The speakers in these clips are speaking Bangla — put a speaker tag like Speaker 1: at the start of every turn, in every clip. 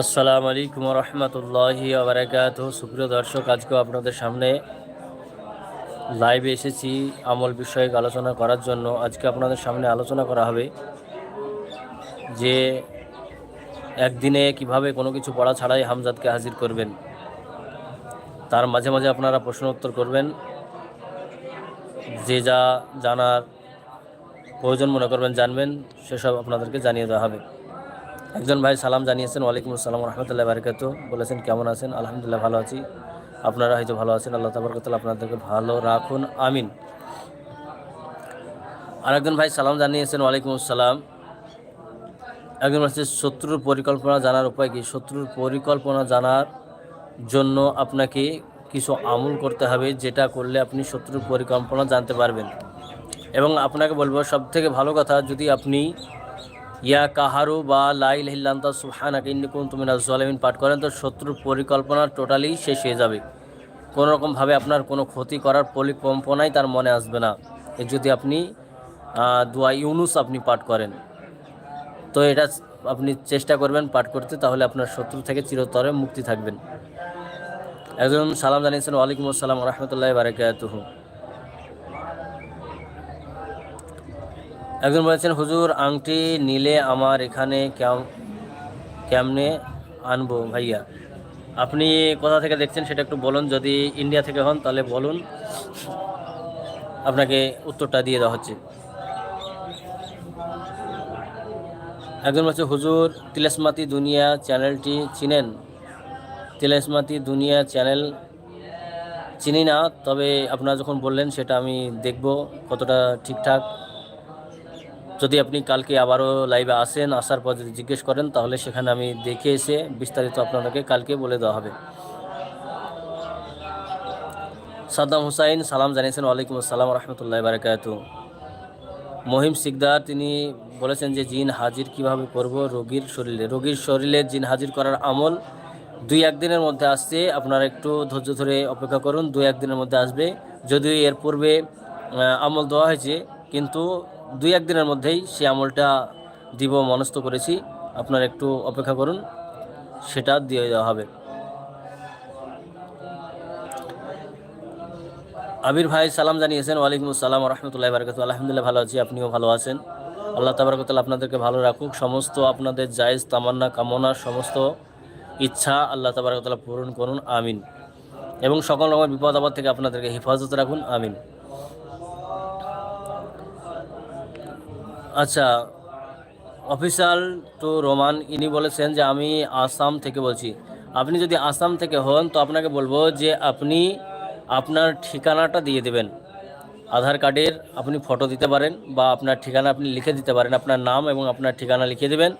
Speaker 1: আসসালামু আলাইকুম রহমতুল্লাহি আবরাকাত সুপ্রিয় দর্শক, আজকেও আপনাদের সামনে লাইভে এসেছি আমল বিষয়ক আলোচনা করার জন্য। আজকে আপনাদের সামনে আলোচনা করা হবে যে একদিনে কীভাবে কোনো কিছু পড়া ছাড়াই হামজাদকে হাজির করবেন। তার মাঝে মাঝে আপনারা প্রশ্ন উত্তর করবেন। যে যা জানার প্রয়োজন মনে করবেন, জানবেন, সেসব আপনাদেরকে জানিয়ে দেওয়া হবে। একজন ভাই সালাম জানিয়েছেন, ওয়ালাইকুম আসসালাম রহমতুল্লাহ বারকাত। বলেছেন, কেমন আছেন? আলহামদুলিল্লাহ, ভালো আছি। আপনারা হয়তো ভালো আছেন, আল্লাহ তাবরকতাল আপনাদেরকে ভালো রাখুন, আমিন। আরেকজন ভাই সালাম জানিয়েছেন, ওয়ালাইকুম আসসালাম। একজন হচ্ছে শত্রুর পরিকল্পনা জানার উপায় কি? শত্রুর পরিকল্পনা জানার জন্য আপনাকে কিছু আমল করতে হবে, যেটা করলে আপনি শত্রুর পরিকল্পনা জানতে পারবেন। এবং আপনাকে বলব সব থেকে ভালো কথা, যদি আপনি ইয়া কাহারু বা লাইল হিল্লান্তা সুহানাকে ইন্নিকুম তুমি নাজমিন পাঠ করেন, তো শত্রুর পরিকল্পনা টোটালি শেষ হয়ে যাবে। কোনো রকমভাবে আপনার কোনো ক্ষতি করার পরিকল্পনাই তার মনে আসবে না। যদি আপনি দোয়া ইউনুস আপনি পাঠ করেন, তো এটা আপনি চেষ্টা করবেন পাঠ করতে, তাহলে আপনার শত্রু থেকে চিরতরে মুক্তি থাকবেন। একজন সালাম জানিয়েছেন, ওয়ালাইকুম আসসালাম রহমতুল্লাহ বারাকাতুহু। একজন বলেছেন, হুজুর, আংটি নিলে আমার এখানে কেম- কেমনে আনব ভাইয়া? আপনি কোথা থেকে দেখছেন সেটা একটু বলুন, যদি ইন্ডিয়া থেকে হন তাহলে বলুন। আপনাকে উত্তরটা দিয়ে দেওয়া হচ্ছে। একজন বলছে, হুজুর, তিলেসমাতি দুনিয়া চ্যানেলটি চিনেন? তিলেসমাতি দুনিয়া চ্যানেল চিনি না, তবে আপনারা যখন বললেন সেটা আমি দেখব কতটা ঠিকঠাক। যদি আপনি কালকে আবারও লাইভে আসেন, আসার পর যদি জিজ্ঞেস করেন, তাহলে সেখানে আমি দেখে এসে বিস্তারিত আপনাদেরকে কালকে বলে দেওয়া হবে। সাদ্দাম হুসাইন, সালাম জানিয়েছেন। ওয়ালাইকুম আসসালাম রহমতুল্লাহ বারকাত মহিম সিকদার, তিনি বলেছেন যে জিন হাজির কীভাবে করব? রোগীর শরীরে। রোগীর শরীরে জিন হাজির করার আমল দুই একদিনের মধ্যে আসছে। আপনারা একটু ধৈর্য ধরে অপেক্ষা করুন, দুই একদিনের মধ্যে আসবে। যদিও এর পূর্বে আমল দেওয়া হয়েছে, কিন্তু দুই একদিনের মধ্যেই সে আমলটা দিব, মনস্থ করেছি। আপনারা একটু অপেক্ষা করুন, সেটা দিয়ে দেওয়া হবে। আবির ভাই, সালাম জানিয়েছেন। ওয়ালাইকুম আসসালাম রহমতুল্লাহ বারকাত আলহামদুলিল্লাহ ভালো আছি, আপনিও ভালো আছেন। আল্লাহ তাবারকতাল আপনাদেরকে ভালো রাখুক। সমস্ত আপনাদের জায়েজ তামান্না, কামনা, সমস্ত ইচ্ছা আল্লাহ তাবারকতাল পূরণ করুন, আমিন। এবং সকল রকমের বিপদ আপদ থেকে আপনাদেরকে হেফাজত রাখুন, আমিন। আচ্ছা অফিসিয়াল টু রোমান, ইনি বলেছেন যে আমি আসাম থেকে বলছি। আপনি যদি আসাম থেকে হন, তো আপনাকে বলব যে আপনি আপনার ঠিকানাটা দিয়ে দেবেন। আধার কার্ডের আপনি ফটো দিতে পারেন বা আপনার ঠিকানা আপনি লিখে দিতে পারেন, আপনার নাম এবং আপনার ঠিকানা লিখে দেবেন।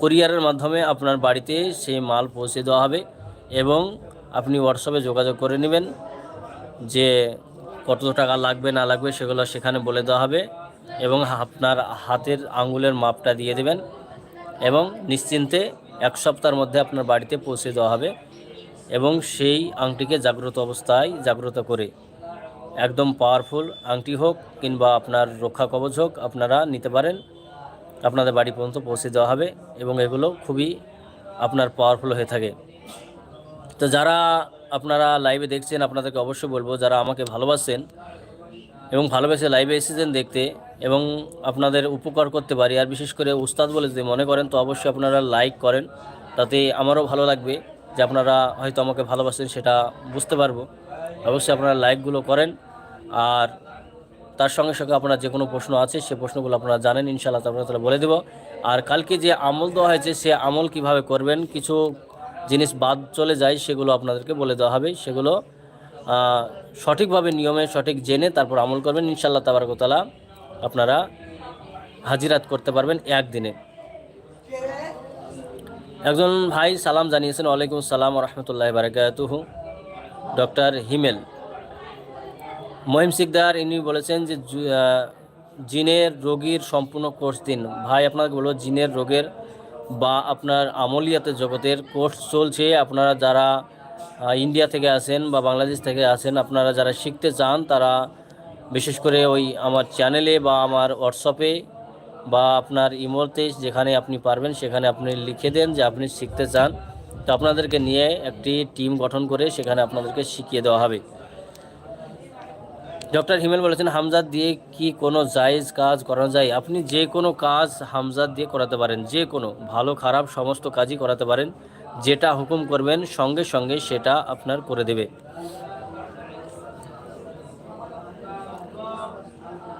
Speaker 1: কুরিয়ারের মাধ্যমে আপনার বাড়িতে সেই মাল পৌঁছে দেওয়া হবে এবং আপনি হোয়াটসঅ্যাপে যোগাযোগ করে নেবেন যে কত টাকা লাগবে, না লাগবে সেগুলো সেখানে বলে দেওয়া হবে এবং আপনার হাতের আঙ্গুলের মাপটা দিয়ে দেবেন এবং নিশ্চিন্তে এক সপ্তাহের মধ্যে আপনার বাড়িতে পৌঁছে দেওয়া হবে। এবং সেই আংটিকে জাগ্রত অবস্থায় জাগ্রত করে। একদম পাওয়ারফুল আংটি হোক কিংবা আপনার রক্ষা কবচ হোক, আপনারা নিতে পারেন। আপনাদের বাড়ি পর্যন্ত পৌঁছে দেওয়া হবে এবং এগুলো খুবই আপনার পাওয়ারফুল হয়ে থাকে। তো যারা আপনারা লাইভে দেখছেন, আপনাদেরকে অবশ্যই বলব, যারা আমাকে ভালোবাসেন এবং ভালোবেসে লাইভে এসেছেন দেখতে এবং আপনাদের উপকার করতে পারি, আর বিশেষ করে উস্তাদ বলে যদি মনে করেন, তো অবশ্যই আপনারা লাইক করেন। তাতে আমারও ভালো লাগবে। যে আপনারা হয়তো আমাকে ভালোবাসেন সেটা বুঝতে পারব। অবশ্যই আপনারা লাইকগুলো করেন। আর তার সঙ্গে সঙ্গে আপনার যে কোনো প্রশ্ন আছে, সে প্রশ্নগুলো আপনারা জানেন, ইনশাআল্লাহ তারপরে তাহলে বলে দেব। আর কালকে যে আমল দেওয়া হয়েছে, সে আমল কীভাবে করবেন, কিছু জিনিস বাদ চলে যায়, সেগুলো আপনাদেরকে বলে দেওয়া হবে। সেগুলো সঠিকভাবে নিয়মে, সঠিক জেনে তারপর আমল করবেন। ইনশাল্লাহ তাবারকতালা আপনারা হাজিরাত করতে পারবেন একদিনে। একজন ভাই সালাম জানিয়েছেন, ওয়ালাইকুম সালাম রহমতুল্লাহ বারাকাতুহু। ডক্টর হিমেল। মহিম সিকদার, ইনি বলেছেন যে জিনের রোগীর সম্পূর্ণ কোর্স দিন। ভাই, আপনাকে বলব, জিনের রোগের বা আপনার আমলিয়াতে জগতের কোর্স চলছে। আপনারা যারা ইন্ডিয়া থেকে আসেন বা বাংলাদেশ থেকে আসেন আপনারা যারা শিখতে চান, তারা বিশেষ করে ওই আমার চ্যানেলে বা আমার হোয়াটসঅ্যাপে বা আপনার ইমোতে যেখানে আপনি পারবেন, সেখানে আপনি লিখে দেন যে আপনি শিখতে চান। তো আপনাদেরকে নিয়ে একটি টিম গঠন করে সেখানে আপনাদেরকে শিখিয়ে দেওয়া হবে। ডক্টর হিমেল বলেছেন, হামজাদ দিয়ে কি কোনো জায়েজ কাজ করানো যায়? আপনি যে কোনো কাজ হামজাদ দিয়ে করাতে পারেন, যে কোনো, ভালো, খারাপ সমস্ত কাজই করাতে পারেন। যেটা হুকুম করবেন, সঙ্গে সঙ্গে সেটা আপনার করে দেবে।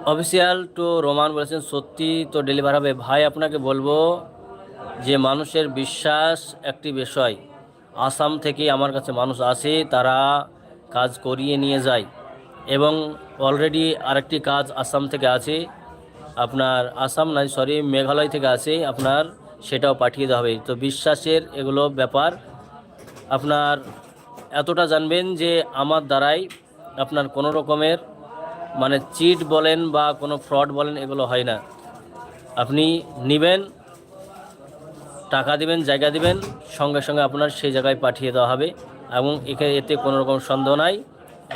Speaker 1: অফিসিয়াল টু রোমান বলেছেন, সত্যি তো ডেলিভার হবে। ভাই, আপনাকে বলব যে মানুষের বিশ্বাস একটি বিষয়। আসাম থেকে আমার কাছে মানুষ আসে, তারা কাজ করিয়ে নিয়ে যায়। এবং অলরেডি আরেকটি কাজ আসাম থেকে আছে। আপনার আসাম নয় সরি মেঘালয় থেকে আছে। আপনার সেটাও পাঠিয়ে দেওয়া হবে। তো বিশ্বাসের এগুলো ব্যাপার। আপনার এতটা জানবেন যে আমার দ্বারাই আপনার কোনো রকমের মানে চিট বলেন বা কোনো ফ্রড বলেন, এগুলো হয় না। আপনি নেবেন, টাকা দিবেন, জায়গা দিবেন, সঙ্গে সঙ্গে আপনার সেই জায়গায় পাঠিয়ে দেওয়া হবে এবং এখানে এতে কোনো রকম সন্দেহ নাই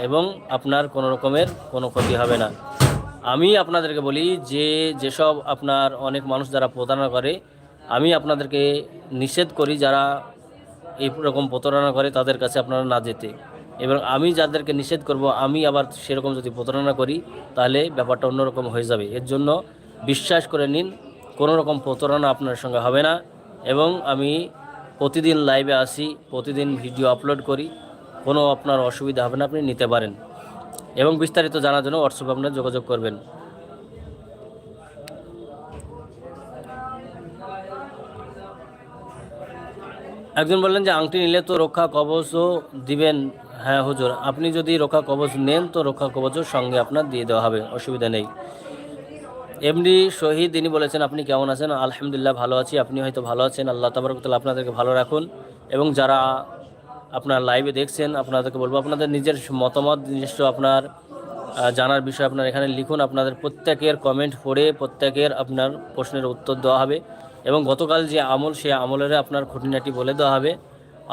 Speaker 1: এবং আপনার কোনো রকমের কোনো ক্ষতি হবে না। আমি আপনাদেরকে বলি যে, যেসব আপনার অনেক মানুষ যারা প্রতারণা করে, আমি আপনাদেরকে নিষেধ করি যারা এই রকম প্রতারণা করে তাদের কাছে আপনারা না যেতে। এবং আমি যাদেরকে নিষেধ করব, আমি আবার সেরকম যদি প্রতারণা করি, তাহলে ব্যাপারটা অন্যরকম হয়ে যাবে। এর জন্য বিশ্বাস করে নিন, কোনো রকম প্রতারণা আপনার সঙ্গে হবে না। এবং আমি প্রতিদিন লাইভে আসি, প্রতিদিন ভিডিও আপলোড করি, কোনো আপনার অসুবিধা হবে না, আপনি নিতে পারেন। এবং বিস্তারিত জানার জন্য হোয়াটসঅ্যাপে আপনার যোগাযোগ করবেন। একজন বললেন যে, আংটি নিলে তো রক্ষা কবচও দিবেন হ্যাঁ হুজুর, আপনি যদি রক্ষা কবচ নেন, তো রক্ষা কবচও সঙ্গে আপনার দিয়ে দেওয়া হবে, অসুবিধা নেই। এমনি শহীদ, তিনি বলেছেন, আপনি কেমন আছেন? আলহামদুলিল্লাহ, ভালো আছি, আপনি হয়তো ভালো আছেন। আল্লাহ তাবারকতাল আপনাদেরকে ভালো রাখুন এবং যারা আপনার লাইভে দেখছেন, আপনাদেরকে বলব, আপনাদের নিজের মতামত নিজস্ব আপনার জানার বিষয় আপনার এখানে লিখুন। আপনাদের প্রত্যেকের কমেন্ট পড়ে, প্রত্যেকের আপনার প্রশ্নের উত্তর দেওয়া হবে এবং গতকাল যে আমল সে আমলের আপনার খুঁটিনাটি বলে দেওয়া হবে।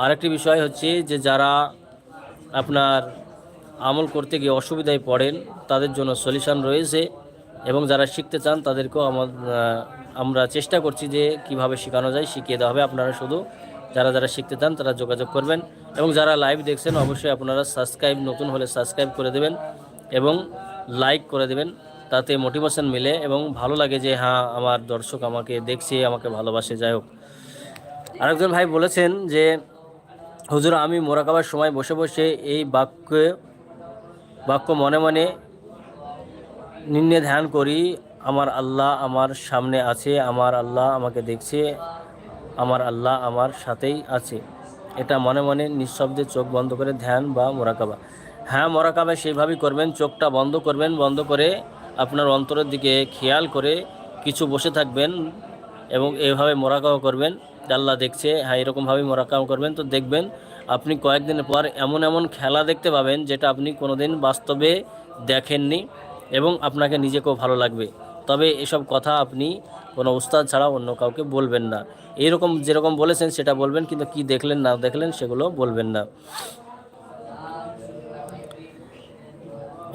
Speaker 1: আরেকটি বিষয় হচ্ছে যে, যারা আপনার আমল করতে গিয়ে অসুবিধায় পড়েন, তাদের জন্য সলিউশন রয়েছে এবং যারা শিখতে চান তাদেরকেও আমার চেষ্টা করছি যে কীভাবে শেখানো যায়, শিখিয়ে দেওয়া হবে। আপনারা শুধু যারা যারা শিখতে চান তারা যোগাযোগ করবেন এবং যারা লাইভ দেখছেন অবশ্যই আপনারা সাবস্ক্রাইব নতুন হলে সাবস্ক্রাইব করে দেবেন এবং লাইক করে দেবেন। তাতে মোটিভেশন মিলে এবং ভালো লাগে যে হ্যাঁ আমার দর্শক আমাকে দেখছে, আমাকে ভালোবাসে। যাই হোক। আরেকজন ভাই বলেছেন যে হুজুর, আমি মোরাকাবার সময় বসে বসে এই বাক্য বাক্য মনে মনে নিম্নে ধ্যান করি, আমার আল্লাহ আমার সামনে আছে, আমার আল্লাহ আমাকে দেখছে, আমার আল্লাহ আমার সাথেই আছে। এটা মনে মনে নিঃশব্দে চোখ বন্ধ করে ধ্যান বা মোরাকাবা। হ্যাঁ মোরাকাবা সেইভাবেই করবেন, চোখটা বন্ধ করবেন, বন্ধ করে আপনার অন্তরের দিকে খেয়াল করে কিছু বসে থাকবেন এবং এভাবে মোরাকাবা করবেন। আল্লাহ দেখছে হ্যাঁ এরকমভাবেই মোরাকাবা করবেন। তো দেখবেন, আপনি কয়েকদিনের পর এমন এমন খেলা দেখতে পাবেন, যেটা আপনি কোনোদিন বাস্তবে দেখেননি এবং আপনাকে নিজেকেও ভালো লাগবে। তবে এসব কথা আপনি কোনো উস্তাদ ছাড়া অন্য কাউকে বলবেন না। এইরকম যেরকম বলেছেন, সেটা বলবেন, কিন্তু কি দেখলেন, না দেখলেন, সেগুলো বলবেন না।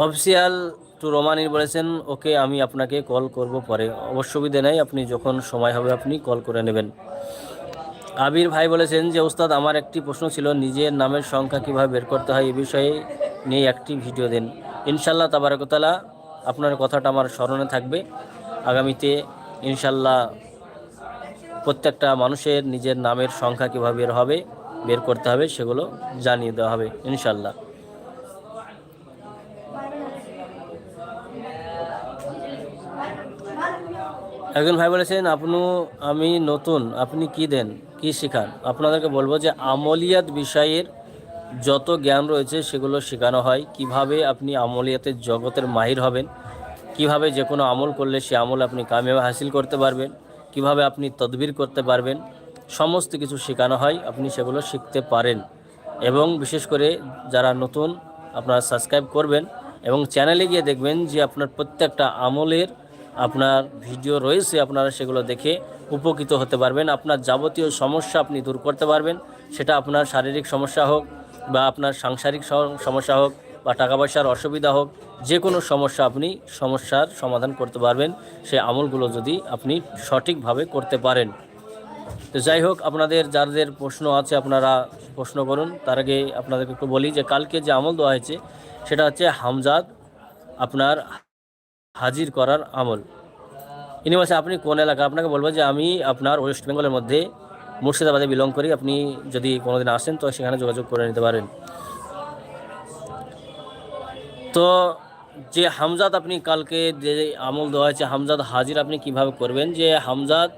Speaker 1: অফিসিয়াল টু রোমানির বলেছেন, ওকে আমি আপনাকে কল করব পরে। অসুবিধে নেই, আপনি যখন সময় হবে আপনি কল করে নেবেন। আবির ভাই বলেছেন যে, ওস্তাদ, আমার একটি প্রশ্ন ছিল, নিজের নামের সংখ্যা কীভাবে বের করতে হয় এ বিষয়ে নিয়ে একটি ভিডিও দিন। ইনশাল্লাহ তাবারকতালা, আপনার কথাটা আমার স্মরণে থাকবে। আগামীতে ইনশাল্লাহ প্রত্যেকটা মানুষের নিজের নামের সংখ্যা কীভাবে বের হবে, বের করতে হবে সেগুলো জানিয়ে দেওয়া হবে ইনশাল্লাহ। একজন ভাই বলেছেন, আপনি, আমি নতুন, আপনি কি দেন, কি শেখান? আপনাদেরকে বলব যে আমলিয়াত বিষয়ের যত জ্ঞান রয়েছে, সেগুলো শেখানো হয়। কীভাবে আপনি আমলিয়াতের জগতের মাহির হবেন, কীভাবে যে কোনো আমল করলে সে আমল আপনি কামিয়াবি হাসিল করতে পারবেন, কীভাবে আপনি তদবির করতে পারবেন, সমস্ত কিছু শেখানো হয়, আপনি সেগুলো শিখতে পারেন। এবং বিশেষ করে যারা নতুন, আপনারা সাবস্ক্রাইব করবেন এবং চ্যানেলে গিয়ে দেখবেন যে আপনার প্রত্যেকটা আমলের আপনার ভিডিও রয়েছে, আপনারা সেগুলো দেখে উপকৃত হতে পারবেন। আপনার যাবতীয় সমস্যা আপনি দূর করতে পারবেন, সেটা আপনার শারীরিক সমস্যা হোক বা আপনার সাংসারিক সমস্যা হোক বা টাকা পয়সার অসুবিধা হোক যে কোনো সমস্যা আপনি সমস্যার সমাধান করতে পারবেন। সেই আমলগুলো যদি আপনি সঠিকভাবে করতে পারেন। তো যাই হোক, আপনাদের যাদের প্রশ্ন আছে, আপনারা প্রশ্ন করুন। তার আগে আপনাদেরকে একটু বলি যে, কালকে যে আমল দেওয়া হয়েছে, সেটা হচ্ছে হামজাদ আপনার হাজির করার আমল। বলছে, আপনি কোন এলাকা? আপনাকে বলব যে, আমি আপনার ওয়েস্ট বেঙ্গলের মধ্যে মুর্শিদাবাদে বিলং করি। আপনি যদি কোনোদিন আসেন, তো সেখানে যোগাযোগ করে নিতে পারেন। তো যে হামজাদ আপনি কালকে যে আমল দেওয়া হয়েছে, হামজাদ হাজির আপনি কীভাবে করবেন? যে হামজাদ,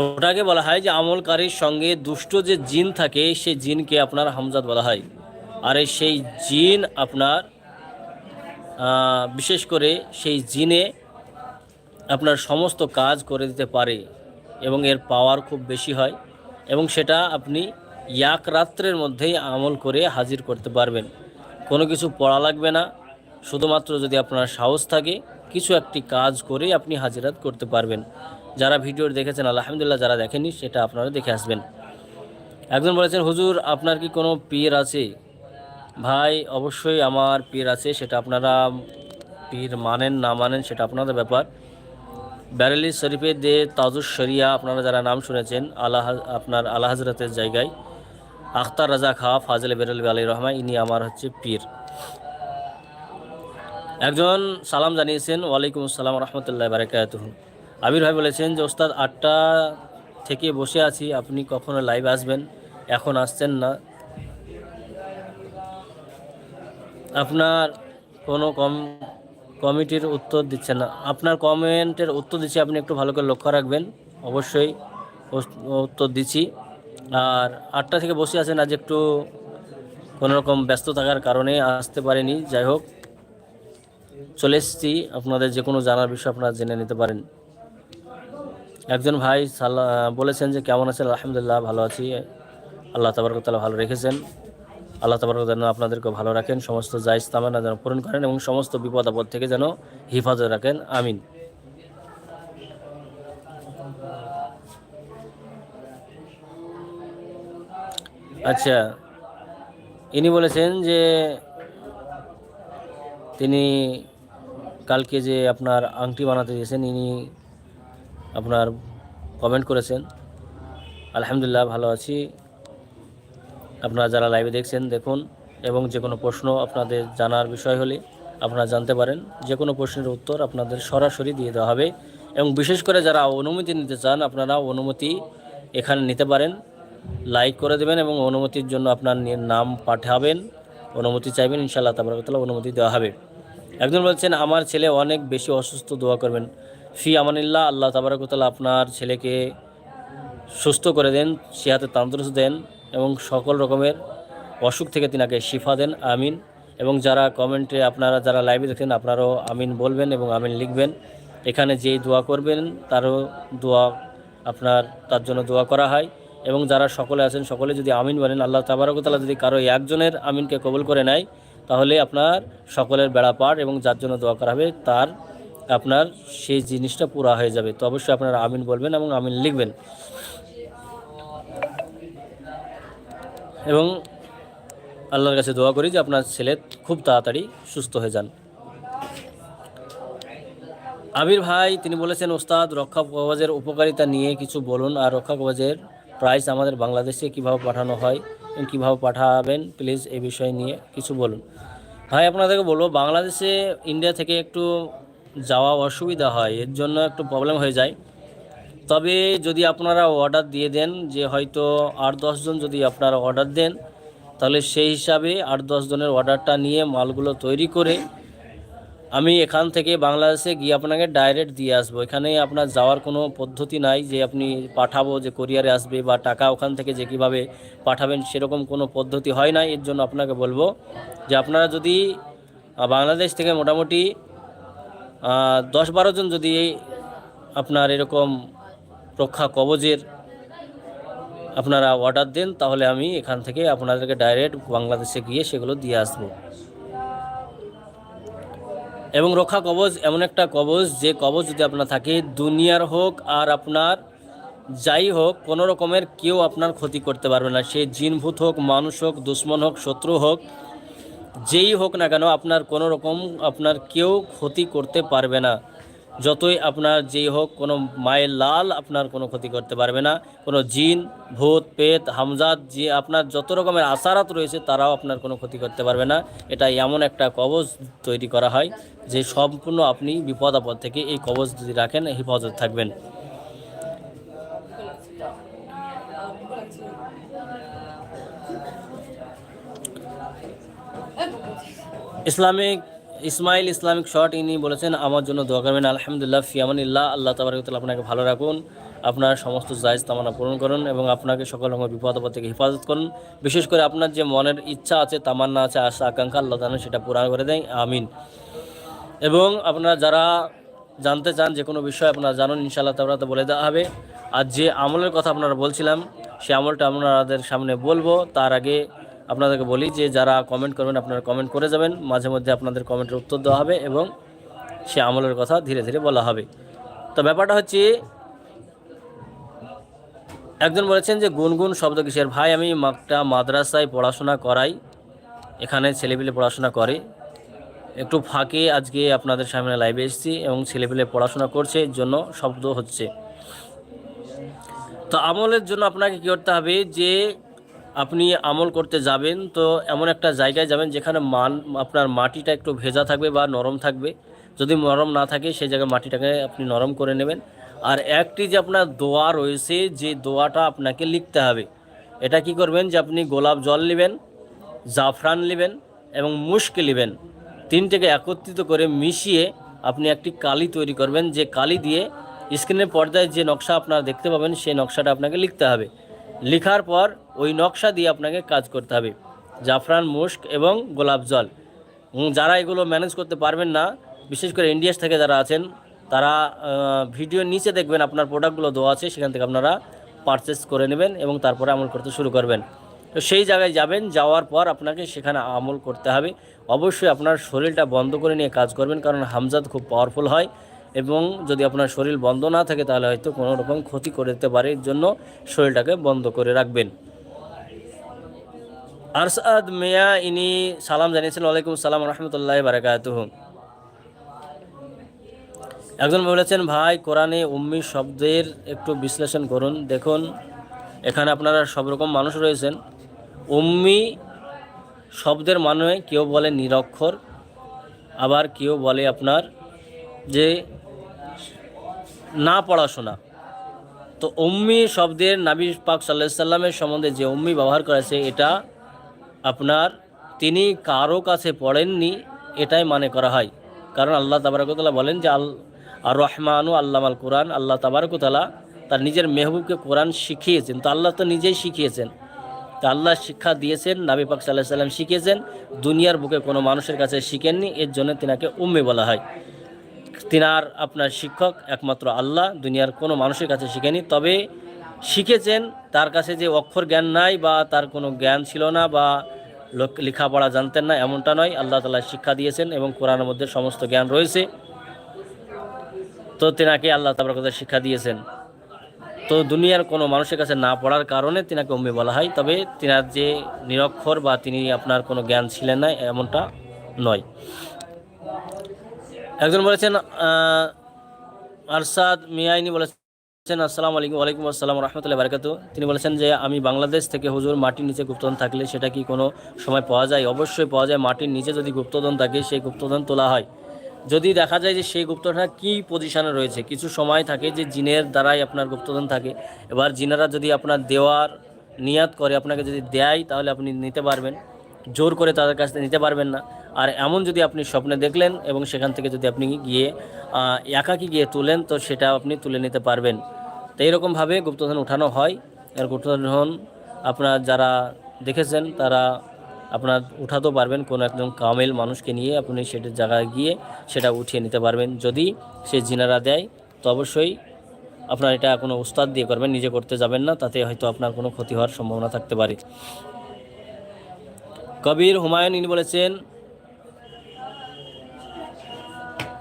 Speaker 1: ওটাকে বলা হয় যে, আমলকারীর সঙ্গে দুষ্ট যে জিন থাকে, সেই জিনকে আপনার হামজাদ বলা হয়। আর সেই জিন আপনার বিশেষ করে সেই জিনে আপনার সমস্ত কাজ করে দিতে পারে এবং এর পাওয়ার খুব বেশি হয় এবং সেটা আপনি এক রাত্রের মধ্যেই আমল করে হাজির করতে পারবেন। কোনো কিছু পড়া লাগবে না, শুধুমাত্র যদি আপনার সাহস থাকে, কিছু একটি কাজ করে আপনি হাজিরাত করতে পারবেন। যারা ভিডিও দেখেছেন, আলহামদুলিল্লাহ যারা দেখেনি সেটা আপনারা দেখে আসবেন। একজন বলেছেন, হুজুর, আপনার কি কোনো পীর আছে ভাই, অবশ্যই আমার পীর আছে, সেটা আপনারা পীর মানেন, না মানেন, সেটা আপনাদের ব্যাপার। ব্যারেলি শরীফে দে তাজুস শরিয়া, আপনারা যারা নাম শুনেছেন, আল্লাহ, আপনার আল্লাহ হজরতের জায়গায়। আখতার রাজা খা ফাজলে বেরল আলী রহমান ইনি আমার হচ্ছে পীর। একজন সালাম জানিয়েছেন, ওয়ালাইকুম আসসালাম রহমতুল্লাহ বারাকাত আবির ভাই বলেছেন যে, ওস্তাদ, আটটা থেকে বসে আছি, আপনি কখনো লাইভ আসবেন? এখন আসছেন না। আপনার কোনো কম, কমিটির উত্তর দিচ্ছে না। আপনার কমেন্টের উত্তর দিচ্ছি, আপনি একটু ভালো করে লক্ষ্য রাখবেন। অবশ্যই উত্তর দিচ্ছি। আর আটটা থেকে বসে আছেন, আজ একটু কোনো রকম ব্যস্ত থাকার কারণে আসতে পারেনি। যাই হোক, চলে এসেছি। আপনাদের যে কোনো জানার বিষয় আপনারা জেনে নিতে পারেন। একজন ভাই সাল্লা বলেছেন যে, কেমন আছেন? আলহামদুলিল্লাহ, ভালো আছি। আল্লাহ তাবারকতালা ভালো রেখেছেন। আল্লাহ তাবারক যেন আপনাদেরকে ভালো রাখেন, সমস্ত জায়জ তামান্না যেন পূরণ করেন এবং সমস্ত বিপদ আপদ থেকে যেন হিফাজত রাখেন। আমিন। আচ্ছা ইনি বলেছেন যে তিনি কালকে যে আপনার আংটি বানাতে দিয়েছেন ইনি আপনার কমেন্ট করেছেন, আলহামদুলিল্লাহ ভালো আছি। আপনারা যারা লাইভে দেখছেন, দেখুন এবং যে কোনো প্রশ্ন আপনাদের জানার বিষয় হলে আপনারা জানতে পারেন। যে কোনো প্রশ্নের উত্তর আপনাদের সরাসরি দিয়ে দেওয়া হবে এবং বিশেষ করে যারা অনুমতি নিতে চান, আপনারা অনুমতি এখানে নিতে পারেন। লাইক করে দেবেন এবং অনুমতির জন্য আপনার নাম পাঠাবেন। অনুমতি চাইবেন, ইনশাআল্লাহ তাবারকতাল্লাহ অনুমতি দেওয়া হবে। একজন বলছেন, আমার ছেলে অনেক বেশি অসুস্থ, দোয়া করবেন। ফি আমানিল্লাহ, আল্লাহ তাবারকতাল্লাহ আপনার ছেলেকে সুস্থ করে দেন, সে হাতে তন্দুরস্ত দেন। এবং সকল রকমের অসুখ থেকে তিনাকে শিফা দেন, আমিন। এবং যারা কমেন্টে আপনারা যারা লাইভে দেখেন আপনারাও আমিন বলবেন এবং আমিন লিখবেন। এখানে যেই দোয়া করবেন, তারও দোয়া আপনার, তার জন্য দোয়া করা হয়। এবং যারা সকলে আছেন, সকলে যদি আমিন বলেন, আল্লাহ তাবারকতালা যদি কারও একজনের আমিনকে কবল করে নেয়, তাহলে আপনার সকলের বেড়া পার এবং যার জন্য দোয়া করা হবে, তার আপনার সেই জিনিসটা পুরা হয়ে যাবে। তো অবশ্যই আপনারা আমিন বলবেন এবং আমিন লিখবেন। এবং আল্লাহর কাছে দোয়া করি যে আপনার ছেলে খুব তাড়াতাড়ি সুস্থ হয়ে যান। আবির ভাই, তিনি বলেছেন, ওস্তাদ, রক্ষা কবচের উপকারিতা নিয়ে কিছু বলুন, আর রক্ষা কবচের প্রাইস আমাদের বাংলাদেশে কীভাবে পাঠানো হয় এবং কীভাবে পাঠাবেন? প্লিজ এই বিষয় নিয়ে কিছু বলুন। ভাই, আপনাদেরকে বলব, বাংলাদেশে ইন্ডিয়া থেকে একটু যাওয়া অসুবিধা হয়, এর জন্য একটু প্রবলেম হয়ে যায়। তবে যদি আপনারা অর্ডার দিয়ে দেন যে হয়তো আট দশজন যদি আপনারা অর্ডার দেন, তাহলে সেই হিসাবে আট দশ জনের অর্ডারটা নিয়ে মালগুলো তৈরি করে আমি এখান থেকে বাংলাদেশে গিয়ে আপনাকে ডাইরেক্ট দিয়ে আসব। এখানে আপনার যাওয়ার কোনো পদ্ধতি নাই যে আপনি পাঠাবো যে কোরিয়ারে আসবে বা টাকা ওখান থেকে যে কীভাবে পাঠাবেন সেরকম কোনো পদ্ধতি হয় না এর জন্য আপনাকে বলব যে আপনারা যদি বাংলাদেশ থেকে মোটামুটি দশ বারো জন যদি আপনার এরকম রক্ষা কবজের আপনারা অর্ডার দেন, তাহলে আমি এখান থেকে আপনাদেরকে ডাইরেক্ট বাংলাদেশে গিয়ে সেগুলো দিয়ে আসব। এবং রক্ষা কবচ এমন একটা কবচ যে কবচ যদি আপনার থাকে, দুনিয়ার হোক আর আপনার যাই হোক, কোনো রকমের কেউ আপনার ক্ষতি করতে পারবে না। সে জিনভূত হোক, মানুষ হোক, দুশ্মন হোক, শত্রু হোক, যেই হোক না কেন, আপনার কোনো রকম আপনার কেউ ক্ষতি করতে পারবে না। যতই আপনার যেই হোক, কোনো মায়ের লাল আপনার কোনো ক্ষতি করতে পারবে না। কোনো জিন, ভূত পেত হামজাদ যে আপনার যত রকমের আশারাত রয়েছে, তারাও আপনার কোনো ক্ষতি করতে পারবে না। এটা এমন একটা কবজ তৈরি করা হয়, যে সম্পূর্ণ আপনি বিপদ আপদ থেকে এই কবজ যদি রাখেন, হেফাজত থাকবেন। ইসলামিক ইসমাইল ইসলামিক শর্ট ইনি বলেছেন, আমার জন্য দোয়া করবেন। আলহামদুলিল্লাহ, ফিয়ামানিল্লাহ। আল্লাহ তাবারকতাল আপনাকে ভালো রাখুন। আপনার সমস্ত জায়জ তামানা পূরণ করুন এবং আপনাকে সকল রকম বিপদ আপদ থেকে হেফাজত করুন। বিশেষ করে আপনার যে মনের ইচ্ছা আছে, তামান্না আছে, আশা, আকাঙ্ক্ষা, আল্লাহ তালা সেটা পূরণ করে দেয়। আমিন। এবং আপনারা যারা জানতে চান যে কোনো বিষয় আপনারা জানুন, ইনশাআল্লাহ তাবরা তো বলে দেওয়া হবে। আর যে আমলের কথা আপনারা বলছিলাম, সে আমলটা আপনাদের সামনে বলব। তার আগে আপনাদেরকে বলি যে যারা কমেন্ট করবেন, আপনারা কমেন্ট করে যাবেন। মাঝে মধ্যে আপনাদের কমেন্টের উত্তর দেওয়া হবে এবং সে আমলের কথা ধীরে ধীরে বলা হবে। তো ব্যাপারটা হচ্ছে, একজন বলেছেন যে গুনগুন শব্দ কিসের? ভাই, আমি একটা মাদ্রাসায় পড়াশোনা করাই। এখানে ছেলেপিলে পড়াশোনা করে। একটু ফাঁকে আজকে আপনাদের সামনে লাইভে এসেছি এবং ছেলেপেলে পড়াশোনা করছে, এর জন্য শব্দ হচ্ছে। তো আমলের জন্য আপনাকে কী করতে হবে যে আপনি আমল করতে যাবেন, তো এমন একটা জায়গায় যাবেন যেখানে মান, আপনার মাটিটা একটু ভেজা থাকবে বা নরম থাকবে। যদি নরম না থাকে, সেই জায়গায় মাটিটাকে আপনি নরম করে নেবেন। আর একটি যে আপনার দোয়া রয়েছে, যে দোয়াটা আপনাকে লিখতে হবে। এটা কি করবেন যে আপনি গোলাপ জল নেবেন, জাফরান নেবেন এবং মুস্ক নেবেন। তিনটেকে একত্রিত করে মিশিয়ে আপনি একটি কালি তৈরি করবেন। যে কালি দিয়ে স্ক্রিনের পর্দায় যে নকশা আপনারা দেখতে পাবেন, সেই নকশাটা আপনাকে লিখতে হবে। লেখার পর ওই নকশা দিয়ে আপনাকে কাজ করতে হবে। জাফরান মুস্ক এবং গোলাপ জল। যারা এগুলো ম্যানেজ করতে পারবেন না, বিশেষ করে ইন্ডিয়াস থেকে যারা আছেন, তারা ভিডিওর নিচে দেখবেন আপনার প্রোডাক্টগুলো দেওয়া আছে, সেখান থেকে আপনারা পারচেস করে নেবেন এবং তারপরে আমল করতে শুরু করবেন। তো সেই জায়গায় যাবেন, যাওয়ার পর আপনাকে সেখানে আমল করতে হবে। অবশ্যই আপনার শরীরটা বন্ধ করে নিয়ে কাজ করবেন, কারণ হামজাদ খুব পাওয়ারফুল হয়। এবং যদি আপনার শরীর বন্ধ না থাকে তাহলে হয়তো কোনো রকম ক্ষতি করে দিতে পারে, এর জন্য শরীরটাকে বন্ধ করে রাখবেন। আরসাদ মিয়া, ইনি সালাম জানিয়েছেন, ওয়ালাইকুম সালাম রহমতুল্লাহ বারাকাতুহ। একজন বলেছেন, ভাই, কোরআনে উম্মি শব্দের একটু বিশ্লেষণ করুন। দেখুন, এখানে আপনারা সব রকম মানুষ রয়েছেন। উম্মি শব্দের মানে কেউ বলে নিরক্ষর, আবার কেউ বলে আপনার যে না পড়াশোনা। তো উম্মি শব্দের নাবি পাক সাল্লাহ সাল্লামের সম্বন্ধে যে উম্মি ব্যবহার করেছে, এটা আপনার তিনি কারও কাছে পড়েননি, এটাই মানে করা হয়। কারণ আল্লাহ তাবারকতালা বলেন যে, আল আর রহমানু আল্লাহ আল কোরআন, আল্লাহ তাবারকতালা তার নিজের মেহবুবকে কোরআন শিখিয়েছেন। তো আল্লাহ তো নিজেই শিখিয়েছেন। তা আল্লাহ শিক্ষা দিয়েছেন, নাবি পাক সাল্লাহ সাল্লাম শিখিয়েছেন, দুনিয়ার বুকে কোনো মানুষের কাছে শিখেননি, এর জন্য তিনাকে উম্মি বলা হয়। তিনার আপনার শিক্ষক একমাত্র আল্লাহ, দুনিয়ার কোনো মানুষের কাছে শিখেনি। তবে শিখেছেন, তার কাছে যে অক্ষর জ্ঞান নাই বা তার কোনো জ্ঞান ছিল না বা লেখাপড়া জানতেন না, এমনটা নয়। আল্লাহ তালা শিক্ষা দিয়েছেন এবং কোরআনের মধ্যে সমস্ত জ্ঞান রয়েছে। তো তেনাকে আল্লাহ তাবার কথা শিক্ষা দিয়েছেন। তো দুনিয়ার কোনো মানুষের কাছে না পড়ার কারণে তিনাকে উম্মি বলা হয়। তবে তিনার যে নিরক্ষর বা তিনি আপনার কোনো জ্ঞান ছিলেন না, এমনটা নয়। একজন বলেছেন আহ, আরসাদ মিয়াইনি বলেছেন আসসালামু আলাইকুম ওয়ালাইকুম আসসালাম রহমতুল্লাহ বারকাত তিনি বলেছেন যে আমি বাংলাদেশ থেকে হুজুর মাটির নিচে গুপ্তধন থাকলে সেটা কি কোনো সময় পাওয়া যায়? অবশ্যই পাওয়া যায়। মাটির নিচে যদি গুপ্তধন থাকে সেই গুপ্তধন তোলা হয়। যদি দেখা যায় যে সেই গুপ্তধনটা কী পজিশনে রয়েছে কিছু সময় থাকে যে জিনের দ্বারাই আপনার গুপ্তধন থাকে এবার জিনেরা যদি আপনার দেওয়ার নিয়াত করে আপনাকে যদি দেয় তাহলে আপনি নিতে পারবেন। জোর করে তাদের কাছ থেকে নিতে পারবেন না। আর এমন যদি আপনি স্বপ্নে দেখলেন এবং সেখান থেকে যদি আপনি গিয়ে একাকী গিয়ে তুলেন, তো সেটা আপনি তুলে নিতে পারবেন। তো এইরকমভাবে গুপ্তধন উঠানো হয়। আর গুপ্তধন আপনার যারা দেখেছেন, তারা আপনার উঠাতেও পারবেন। কোনো একদম কামেল মানুষকে নিয়ে আপনি সেটার জায়গায় গিয়ে সেটা উঠিয়ে নিতে পারবেন। যদি সে জিনারা দেয়, তো অবশ্যই আপনার এটা কোনো উস্তাদ দিয়ে করবেন, নিজে করতে যাবেন না। তাতে হয়তো আপনার কোনো ক্ষতি হওয়ার সম্ভাবনা থাকতে পারে। কবির হুমায়ুন, ইনি বলেছেন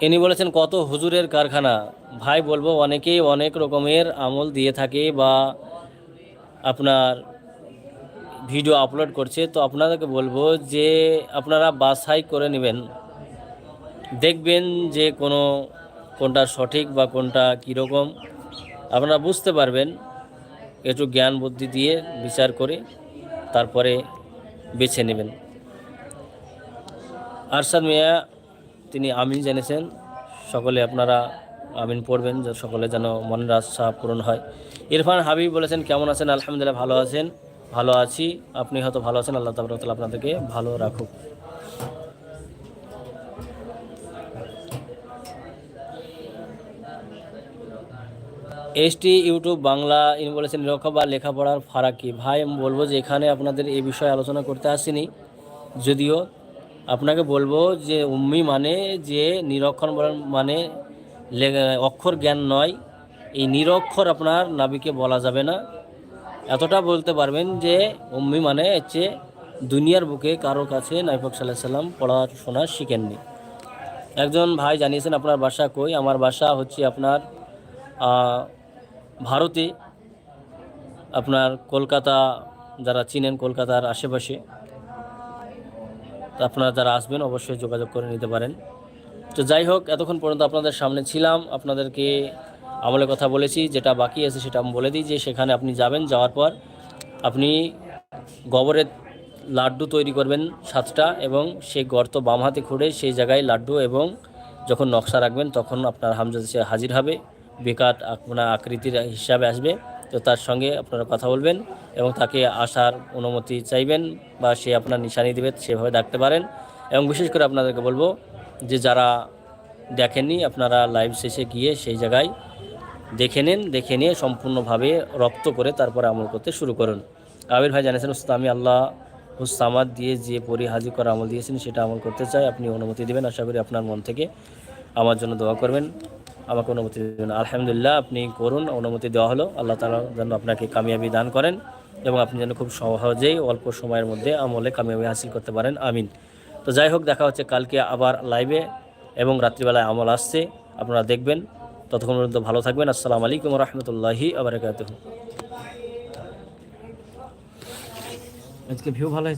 Speaker 1: ইনি বলেছেন, কত হুজুরের কারখানা। ভাই, বলব, অনেকেই অনেক রকমের আমল দিয়ে থাকে বা আপনার ভিডিও আপলোড করছে। তো আপনাদেরকে বলব যে, আপনারা বাছাই করে নেবেন। দেখবেন যে কোনো কোনটা সঠিক বা কোনটা কীরকম। আপনারা বুঝতে পারবেন, একটু জ্ঞান বুদ্ধি দিয়ে বিচার করে, তারপরে বেছে নেবেন। আরশাদ মিয়া, তিনি আমিন জেনেছেন। সকলে আপনারা আমিন পড়বেন, যে সকলে যেন মনের আশা পূরণ হয়। ইরফান হাবিব বলেছেন, কেমন আছেন? আলহামদুলিল্লাহ ভালো আছেন। ভালো আছি। আপনি হয়তো ভালো আছেন। আল্লাহ তাবরতাল আপনাদেরকে ভালো রাখুক। এসটি ইউটিউব বাংলা ইনি বলেছেন নিরক্ষর বা লেখাপড়ার ফারাক কি ভাই, আমি বলব যে এখানে আপনাদের এই বিষয়ে আলোচনা করতে আসিনি। যদিও আপনাকে বলব যে উম্মি মানে যে নিরক্ষর মানে অক্ষর জ্ঞান নয়। এই নিরক্ষর আপনার নাবিকে বলা যাবে না। এতটা বলতে পারবেন যে উম্মি মানে হচ্ছে দুনিয়ার বুকে কারও কাছে নাইফক সাল্লাহ সাল্লাম পড়াশোনা শিখেননি। একজন ভাই জানিয়েছেন, আপনার বাসা কই? আমার বাসা হচ্ছে আপনার ভারতে আপনার কলকাতা যারা চিনেন কলকাতার আশেপাশে আপনারা যারা আসবেন অবশ্যই যোগাযোগ করে নিতে পারেন। তো যাই হোক, এতক্ষণ পর্যন্ত আপনাদের সামনে ছিলাম। আপনাদেরকে আমলের কথা বলেছি, যেটা বাকি আছে সেটা আমি বলে দিই যে সেখানে আপনি যাবেন, যাওয়ার পর আপনি গোবরের লাড্ডু তৈরি করবেন সাতটা এবং সেই গর্ত বাম হাতে খুঁড়ে সেই জায়গায় লাড্ডু এবং যখন নকশা রাখবেন তখন আপনার হামজা হাজির হবে। বিকাট আপনার আকৃতির হিসাবে আসবে। তো তার সঙ্গে আপনারা কথা বলবেন এবং তাকে আসার অনুমতি চাইবেন বা সে আপনার নিশানি দেবে, সেভাবে ডাকতে পারেন। এবং বিশেষ করে আপনাদেরকে বলব যে যারা দেখেননি, আপনারা লাইভ শেষে গিয়ে সেই জায়গায় দেখে নিন, দেখে নিয়ে সম্পূর্ণভাবে রপ্ত করে তারপরে আমল করতে শুরু করুন। আবির ভাই জানিয়েছেন আমি আল্লাহ হুসামাদ দিয়ে যে পরি হাজির করা আমল দিয়েছেন, সেটা আমল করতে চাই। আপনি অনুমতি দেবেন। আশা করি আপনার মন থেকে আমার জন্য দোয়া করবেন। আমাকে অনুমতি দেবেন আলহামদুলিল্লাহ, আপনি করুন, অনুমতি দেওয়া হলো। আল্লাহ তালা যেন আপনাকে কামিয়াবি দান করেন এবং আপনি যেন খুব সহজেই অল্প সময়ের মধ্যে আমলে কামিয়াবি হাসিল করতে পারেন। আমিন। তো যাই হোক, দেখা হচ্ছে কালকে আবার লাইভে এবং রাত্রিবেলায় আমল আসছে। আপনারা দেখবেন। ততক্ষণ পর্যন্ত ভালো থাকবেন। আসসালামু আলাইকুম রহমতুল্লাহি আবরকাত আজকে ভিউ ভালো হয়েছে।